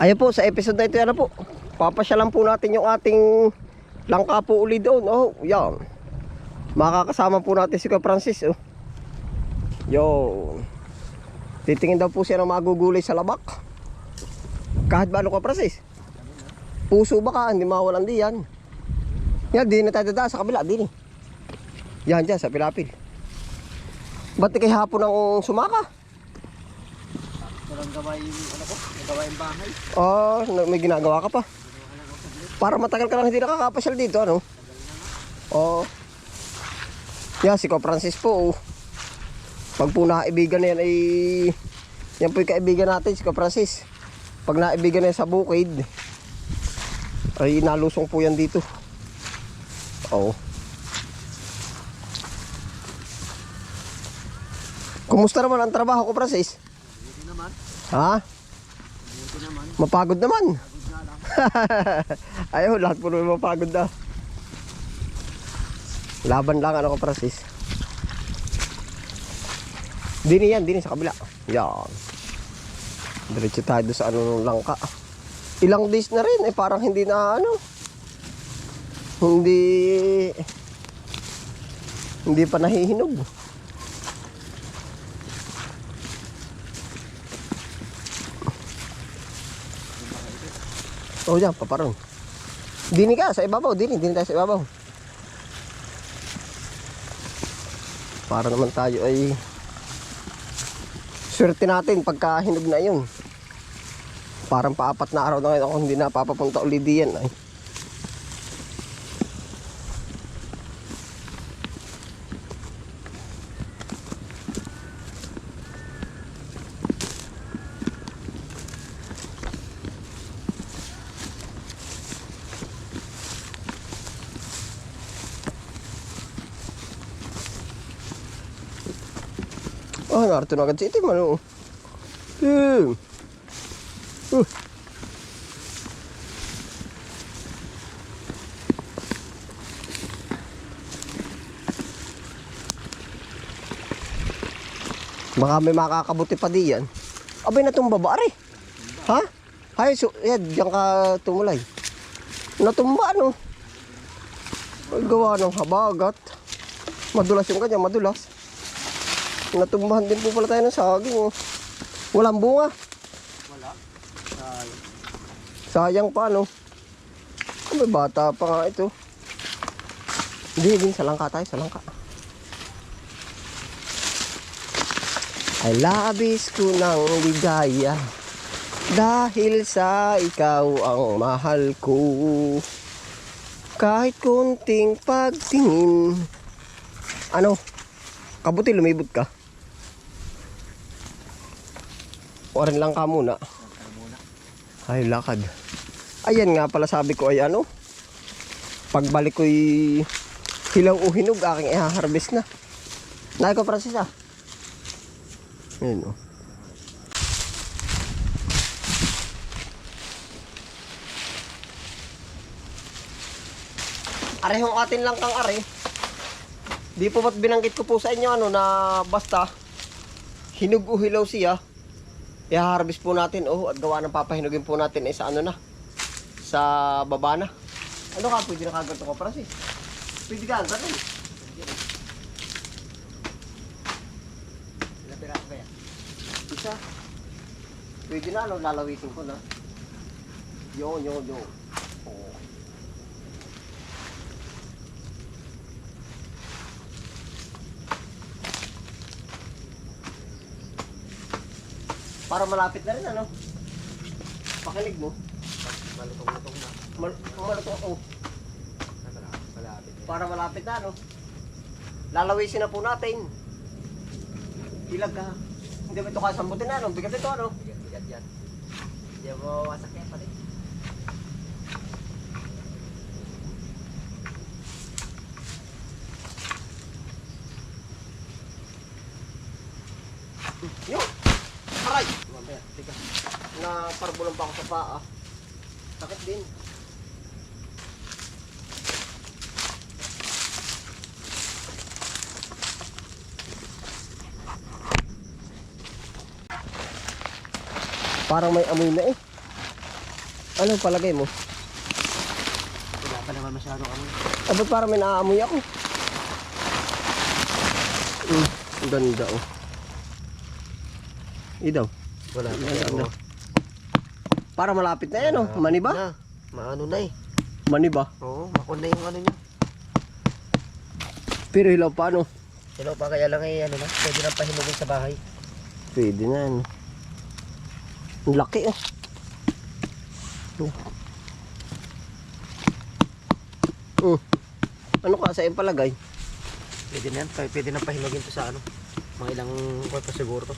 Ayun po, sa episode na ito, ano po, papasyalan po natin yung ating langka po uli doon. Oh, yan. Makakasama po natin si Kuya Francis. Oh. Yo. Titingin daw po siya ng magugulay sa labak. Kahit ba ano ka, Francis? Puso ba ka? Hindi mawalan di yan. Yan, di na tayo sa kabila. Di ni. Yan dyan, sa pilapil. Ba't di kayo hapon ang sumaka? Walang gawa yung ano ko, nagawa yung bahay. Oh, may ginagawa ka pa. Para matagal ka lang hindi nakakapasyal dito, ano? Oh. Yan, si Ko Francis po. oh. Pag po nakaibigan na yan ay... Yan po yung kaibigan natin, si Ko Francis. Pag naibigan na sa bukid, ay nalusong po yan dito. Oo. Kumusta naman ang trabaho ko, Francis? Naman, Ha? buti naman. Mapagod naman. Ayaw, lahat po naman mapagod na. Laban lang ano ko, Francis. Dini yan, dini sa kabila. Yan. Diretso tayo doon sa ano nung langka. Ilang days na rin, eh parang hindi na ano. Hindi... Hindi pa nahihinog. Oh, yan, paparong. Dini ka, sa ibabaw. Dini, dini tayo sa ibabaw. Para naman tayo ay... Swerte natin pagka hinog na yun. Parang paapat na araw na ngayon ako hindi na papapunta ulit diyan. Ay. Narito na agad si itim, ano? Hmm. Uh. Baka may makakabuti pa di yan. Abay na itong babae. Ha? Hay, so, yan, diyan ka tumulay. Natumba, no? Ay, gawa ng habagat. Madulas yung kanya, madulas. Natumbahan din po pala tayo ng saging. Oh. Walang bunga. Wala. Sayang. Sayang pa, no? Oh, May bata pa nga ito. Hindi, din sa langka tayo, sa langka. Ay labis ko ng ligaya Dahil sa ikaw ang mahal ko Kahit kunting pagtingin Ano? Kabuti lumibot ka? Oran lang ka muna ay, lakad. Ayan nga pala sabi ko ay ano. Pagbalik ko'y hilaw o hinog, aking i-harvest na. Nay ko, Francis ah. Ayan oh. Arehong atin lang kang are. Di po ba't binanggit ko po sa inyo ano na basta hinog o hilaw siya. I-harvest po natin oh at gawa ng papahinugin po natin eh, sa ano na sa baba na. Ano ka pwede na kaganto ko Francis? Pwede ka ganto rin. Ilang piraso ba yan? Isa. Pwede na lalawisin ko na. Yun, yun, yun. Oo. Para malapit na rin ano. Pakinig mo. Malutong-lutong na. Mal malutong oh. Malapit. Na. Para malapit na, no? Lalawisin na po natin. Ilag ka. Hindi ba ito kasambutin na, no? Bigat ito, ano? Bigat, bigat yan. Hindi mo wasak yan pati. Na parbulan pa ako sa paa. Sakit din. Parang may amoy na eh. Ano palagay mo? Wala pa naman masyado kami. Ah, ba't parang may naaamoy ako? Mm, ganda oh. Idaw. Wala pa. Ganda. Para malapit na yan oh. Mani ba? Na. Maano na eh. Mani ba? Oo, makon na yung ano niya. Pero hilaw pa ano? Hello pa kaya lang eh, ano na, pwede nang pahinugin sa bahay. Pwede na ano. Ang laki oh. Mm. Ano ka sa palagay? Pwede na yan, pwede, pwede nang pahinugin to sa ano. Mga ilang kwan pa siguro to.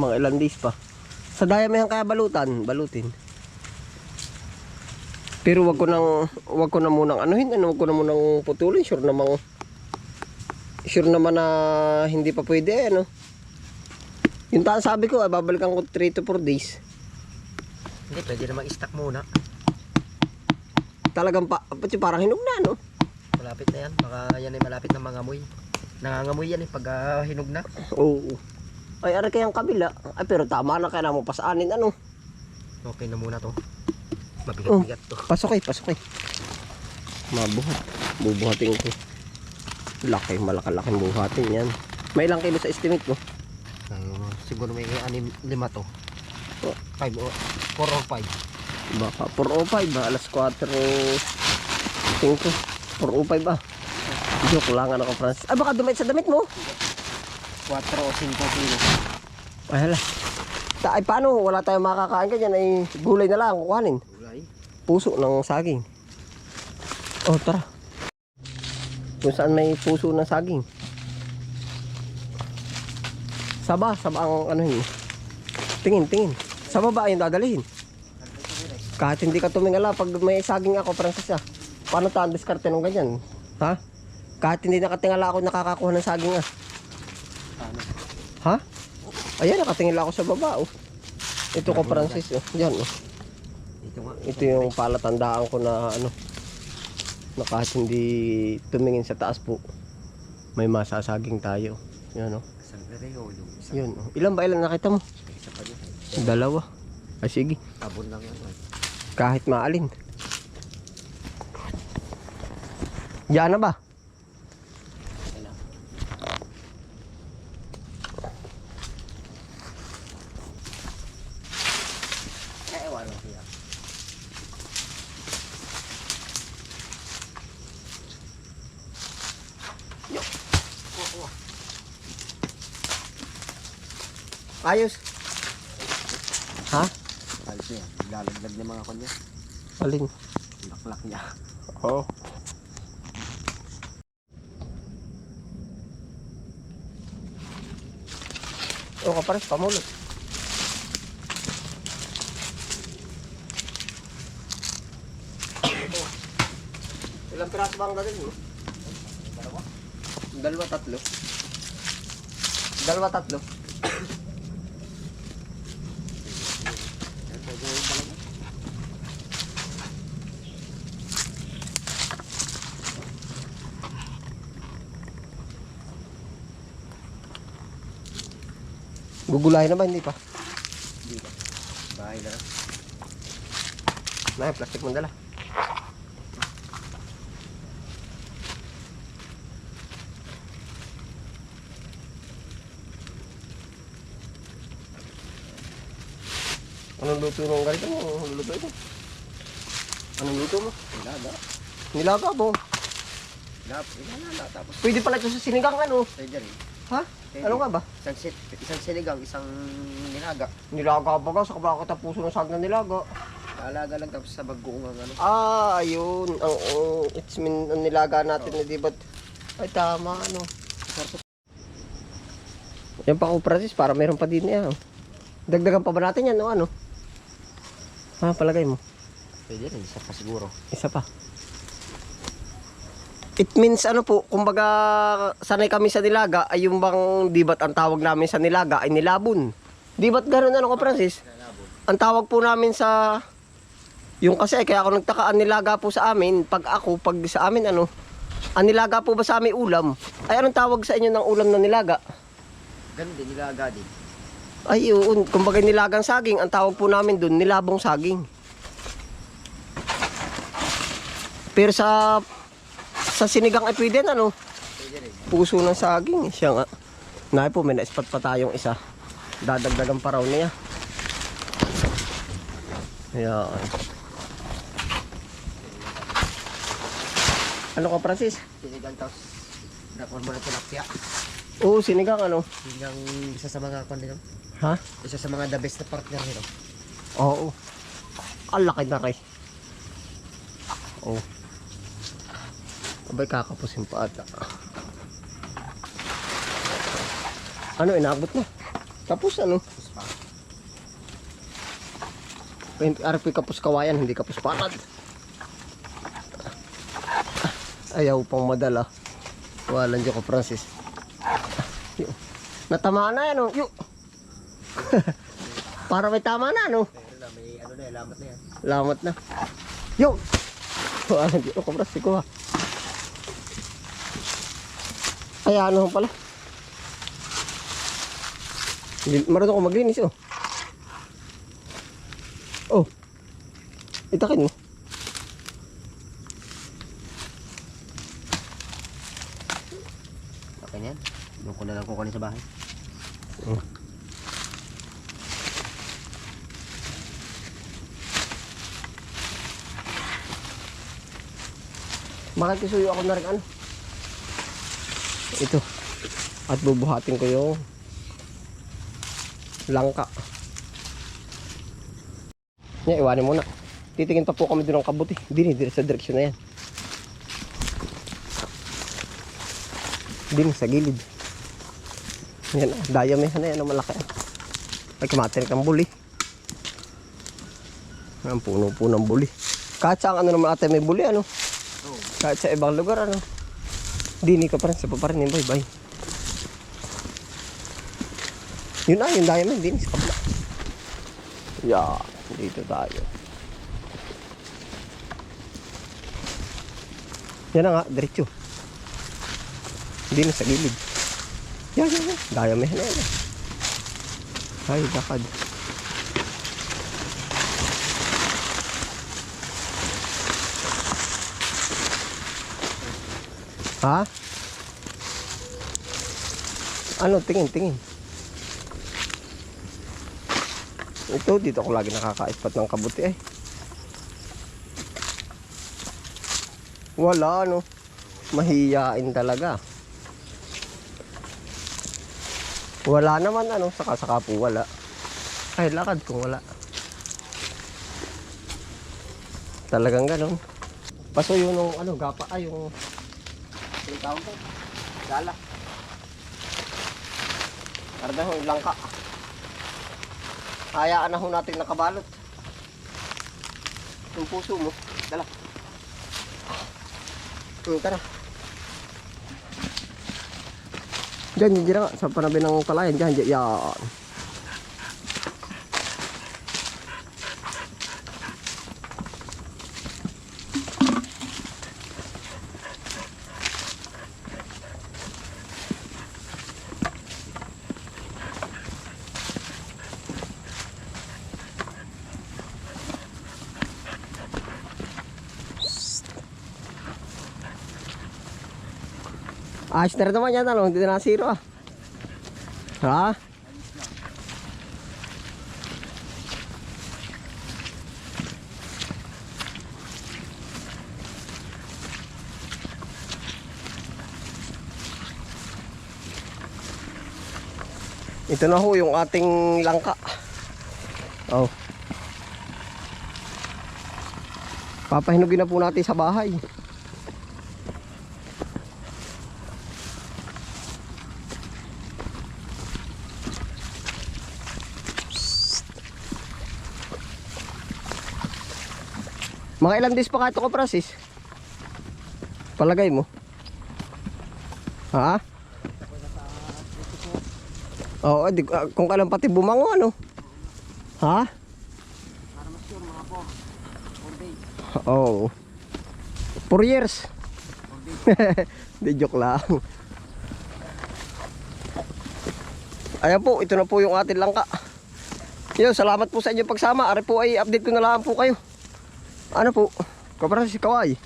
Mga ilang days pa. Sa daya may kaya balutan, balutin. Pero wag ko nang wag ko na munang anuhin, ano, wag ko na munang putulin, sure namang sure naman na hindi pa pwede ano. Yung ta sabi ko, ay babalikan ko 3 to 4 days. Hindi, pwede na mag-stack muna. Talagang pa, pati parang hinog na no. Malapit na yan, baka yan ay malapit na mangamoy. Nangangamoy yan eh, pag ah, hinog na. Oo. Ay, ara kayang kabila. Ay, pero tama na kaya mo pasaanin ano. Okay na muna to. Mabigat-bigat to. Pasok eh, pasok eh. Mabuhat. Bubuhatin ko. Laki, malaki-laking buhatin yan. May ilang kilo sa estimate mo? Ah, siguro may anim, lima to. Oh. 5 or 4 or 5. Baka 405 ba? Alas 4 5 405 ba? Joke lang ako Francis. Ah baka dumit sa damit mo. 4 o 5 kilo. Ay hala. Ta ay paano? Wala tayong makakain ganyan ay gulay na lang kuhanin. Gulay. Puso ng saging. Oh tara. Kung saan may puso ng saging. Saba, saba ang ano yun. Tingin, tingin. Sa baba yung dadalhin. Kahit hindi ka tumingala pag may saging ako, Francis ah. Paano ta ang diskarte ng ganyan? Ha? Kahit hindi nakatingala ako nakakakuha ng saging ah. Ha? Ayan, nakatingala ako sa baba oh. Ito ko Francis oh. Yan oh. Ito yung palatandaan ko na ano na kahit hindi tumingin sa taas po may masasaging tayo. Yan oh. Yun oh. Ilan ba ilan nakita mo? Dalawa. Ay sige. Tabon lang yan. ay. Kahit maalin. Yan na ba? Kailang. Eh, ewan lang siya. Yo. Oh, oh. Ayos. Ha? Ayos niya. Lalaglag niya mga kanya. Alin? Laklak niya. Oo. Oh, kapares, pamulot. Ilang piraso ba ang dadalhin mo? Dalawa. Dalawa, tatlo. Dalawa, tatlo. Gugulahin na ba? Hindi pa. Hindi ba? Bahay na. Nay, plastic mo dala. Anong luto ng ganito mo? Anong luto ito? Anong luto mo? Ilaga. Nilaga mo. Lap. Ilala. Tapos Pwede pala ito sa sinigang ano. pwede rin. Ha? Pwede. Ano nga ba? Isang, sit, isang sinigang, isang nilaga. Nilaga ba ka? Sa kabaka tapuso ng sag na nilaga. Alaga lang tapos sa bagoong ang ano. Ah, ayun. Ang, ang it's mean, ang nilaga natin na di ba't ay tama ano. Yan pa ko Francis, para meron pa din yan. Dagdagan pa ba natin yan o ano? Ha, palagay mo. Pwede rin, isa pa siguro. Isa pa. It means ano po, kumbaga sanay kami sa nilaga ay yung bang di ba't ang tawag namin sa nilaga ay nilabon. Di ba't ganun ano ko Francis? Ang tawag po namin sa yung kasi kaya ako nagtaka ang nilaga po sa amin pag ako pag sa amin ano ang nilaga po ba sa amin ulam? Ay anong tawag sa inyo ng ulam na nilaga? Ganun din, nilaga din. Ay yun, kumbaga nilagang saging ang tawag po namin doon nilabong saging. Pero sa sa sinigang ay pwede na, no? Puso ng saging. Siya nga. Nahi po, may na-spot pa tayong isa. Dadagdagan pa raw niya. Ayan. Ano ka, Francis? Sinigang tapos nakon mo na tilapia. Oo, sinigang ano? Sinigang isa sa mga kon dito. Ha? Isa sa mga the best na partner nito. Oo. Ang laki na rin. Oo. Abay, kakapusin pa ata. Ano, inabot na. Tapos ano? RP kapus kawayan, hindi kapus patad. Ayaw pang madala. Walan dyan ko, Francis. Yo. Natamaan na yan, oh. Yo. Para may tama na, no? May ano na, lamat na yan. Lamat na. Yo! Walan dyan ko, Francis ko, ha. Ay, ano pala. Marunong ko maglinis, oh. Oh. Itakin mo. Okay na yan. Doon ko na lang kukunin sa bahay. Makikisuyo ako na rin ano. Ito. At bubuhatin ko yung langka. Yan, iwanin muna. Titingin pa po kami doon ng kabuti. Dire sa direksyon na yan. Dini, sa gilid. Yan, ah, dayamihan na yan, ang malaki. Ay, kumatinik ng buli. Ang puno-puno ng buli. Kahit saan ano naman ate may buli, ano? Kahit sa ibang lugar, ano? Dini ka pa rin, sa pa rin yung bye-bye. Yun na, yung diamond, dini sa kabila. Yeah, dito tayo. Yan na nga, diretso. Dini sa gilid. Yan, yan, yan. Diamond na yan. Ay, lakad. Ha? Ano? Tingin, tingin. Ito, dito ako lagi nakaka-spot ng kabuti eh. Wala, ano. Mahiyain talaga. Wala naman, ano. Saka-saka po wala. Ay, lakad kung wala. Talagang ganon. Paso yun ano, gapa, ay, yung yung tawag ko, gala. Karga ho, langka. Hayaan na ho natin nakabalot. Yung puso mo, dala. Hmm, tara. Diyan, diyan, diyan sa panabi ng kalayan, diyan, diyan, Ayos na rin naman yan, ano, hindi na nasiro ah. Ha? Ito na ho yung ating langka. Oh. Papahinugin na po natin sa bahay. Mga ilang days pa kato ko, Francis? Palagay mo? Ha? Oo, di, ah, kung kailan pati bumango, ano? Ha? Para mas sure mga po. All day. Oo. Four years. Di joke lang. Ayan po, ito na po yung ating langka. Yo, salamat po sa inyong pagsama. Ari po ay update ko na lang po kayo ano po, kapara si kaway.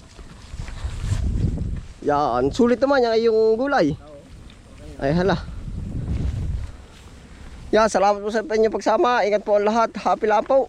Yan, sulit naman yan yung gulay. Ay hala. Yan, salamat po sa inyong pagsama. Ingat po ang lahat. Happy lapaw.